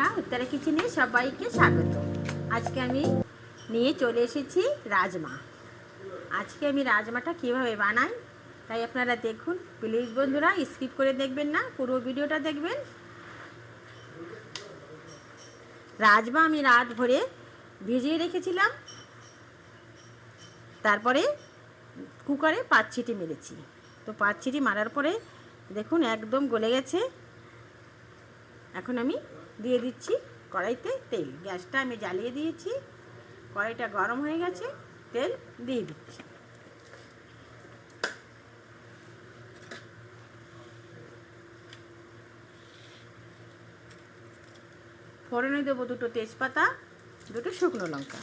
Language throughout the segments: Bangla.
বন্ধুরা উত্তরা কিচেনে সবাইকে স্বাগত। আজকে আমি নিয়ে চলে এসেছি রাজমা। আজকে আমি রাজমাটা কীভাবে বানাই, তাই আপনারা দেখুন। প্লিজ বন্ধুরা স্কিপ করে দেখবেন না, পুরো ভিডিওটা দেখবেন। রাজমা আমি রাত ভরে ভিজিয়ে রেখেছিলাম। তারপরে কুকারে পাঁচ ছিটি মেরেছি। তো পাঁচ ছিটি মারার পরে দেখুন, একদম গলে গেছে। এখন আমি দিয়ে দিচ্ছি কড়াইতে তেল। গ্যাসটা আমি জ্বালিয়ে দিয়েছি। কড়াইটা গরম হয়ে গেছে, তেল দিয়ে দিচ্ছি। ফোড়নে দেবো দুটো তেজপাতা, দুটো শুকনো লঙ্কা।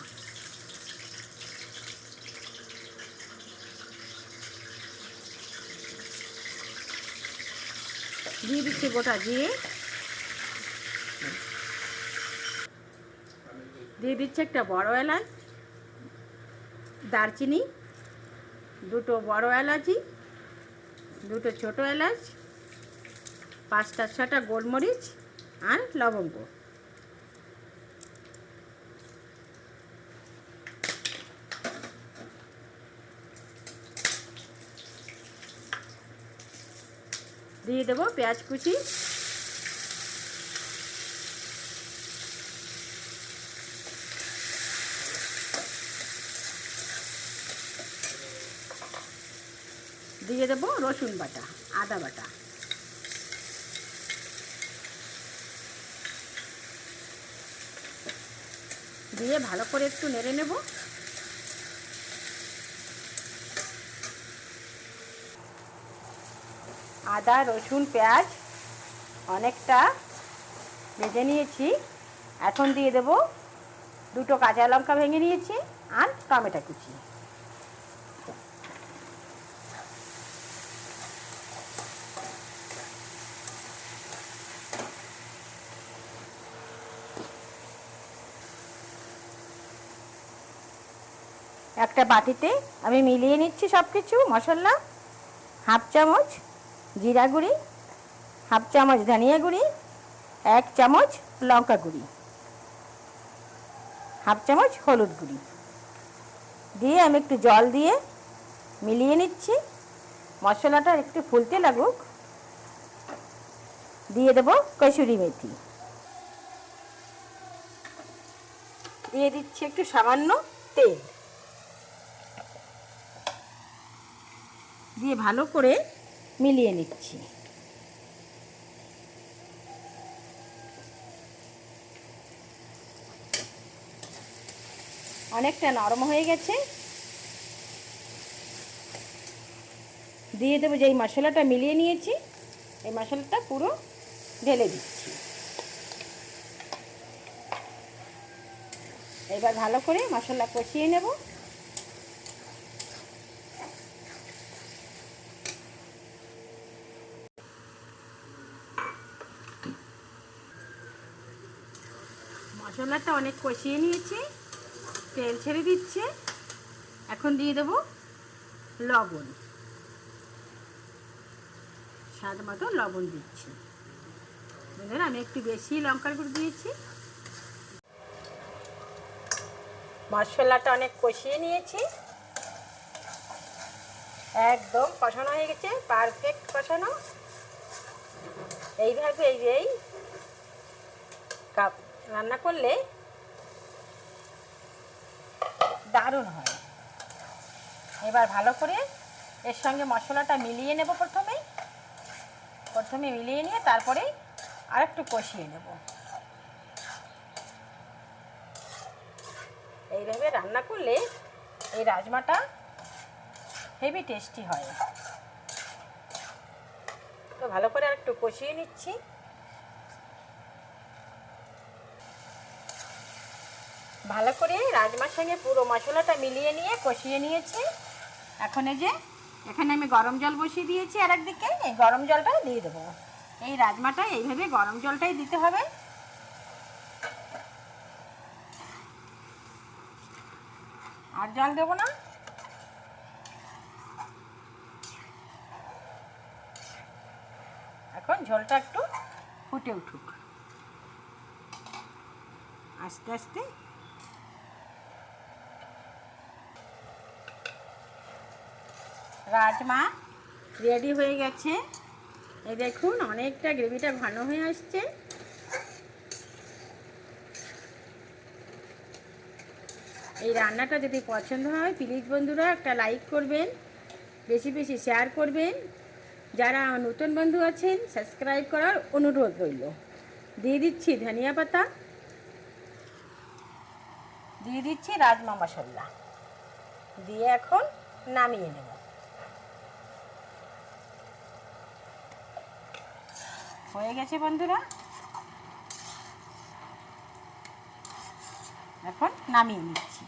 দিয়ে দিচ্ছি গোটা জিরে। দিয়ে দিচ্ছে একটা বড় এলাচ, দারচিনি, দুটো বড় এলাচি, দুটো ছোট এলাচ, পাঁচটা ছটা গোলমরিচ আর লবঙ্গ। দিয়ে দেবো পেঁয়াজ কুচি। দিয়ে দেবো রসুন বাটা, আদা বাটা। দিয়ে ভালো করে একটু নেড়ে নেব। আদা, রসুন, পেঁয়াজ অনেকটা ভেজে নিয়েছি। এখন দিয়ে দেব দুটো কাঁচা লঙ্কা ভেঙে নিয়েছি আর টমেটো কুচি। একটা বাটিতে আমি মিলিয়ে নিচ্ছি সব কিছু মশলা, হাফ চামচ জিরা গুঁড়ি, হাফ চামচ ধনিয়া গুঁড়ি, এক চামচ লঙ্কা গুঁড়ি, হাফ চামচ হলুদ গুঁড়ি। দিয়ে আমি একটু জল দিয়ে মিলিয়ে নিচ্ছি। মশলাটা একটু ফুলতে লাগুক। দিয়ে দেবো কসুরি মেথি। দিয়ে দিচ্ছি একটু সামান্য তেল। দিয়ে ভালো করে মিলিয়ে নিচ্ছি। অনেকটা নরম হয়ে গেছে। দিয়ে দেবো যেই মশলাটা মিলিয়ে নিয়েছি, এই মশলাটা পুরো ঢেলে দিচ্ছি। এবার ভালো করে মশলা কষিয়ে নেব। মশলাটা অনেক কষিয়ে নিয়েছি। তেল ছেড়ে দিচ্ছে। এখন দিয়ে দেবো লবণ। স্বাদ মতো লবণ দিচ্ছি। বুঝলেন আমি একটু বেশি লঙ্কার গুঁড়ো দিয়েছি। মশলাটা অনেক কষিয়ে নিয়েছি। একদম কষানো হয়ে গেছে পারফেক্ট কষানো। এইভাবে এই কাপ রান্না করলে দারুণ হয়। এবার ভালো করে এর সঙ্গে মশলাটা মিলিয়ে নেব প্রথমে। প্রথমে মিলিয়ে নিয়ে তারপরে আর একটু কষিয়ে নেব। এইভাবে রান্না করলে এই রাজমাটা হেভি টেস্টি হয়। তো ভালো করে আর একটু কষিয়ে নিচ্ছি। ভালো করে রাজমার সঙ্গে পুরো মশলাটা মিলিয়ে নিয়ে কষিয়ে নিয়েছি। এখন যে, এখানে আমি গরম জল বসিয়ে দিয়েছি আর একদিকে এই গরম জলটা দিয়ে দেবো। এই রাজমাটা এইভাবে গরম জলটাই দিতে হবে। আর জল দেবো না। এখন ঝোলটা একটু ফুটে উঠুক। আস্তে আস্তে রাজমা রেডি হয়ে গেছে। এই দেখুন, অনেকটা গ্রেভিটা ঘন হয়ে আসছে। এই রান্নাটা যদি পছন্দ হয় প্লিজ বন্ধুরা একটা লাইক করবেন, বেশি বেশি শেয়ার করবেন। যারা নতুন বন্ধু আছেন সাবস্ক্রাইব করার অনুরোধ রইল। দিয়ে দিচ্ছি ধনিয়া পাতা। দিয়ে দিচ্ছি রাজমা মশলা। দিয়ে এখন নামিয়ে নেব। হয়ে গেছে বন্ধুরা। এখন নামিয়ে নিচ্ছি।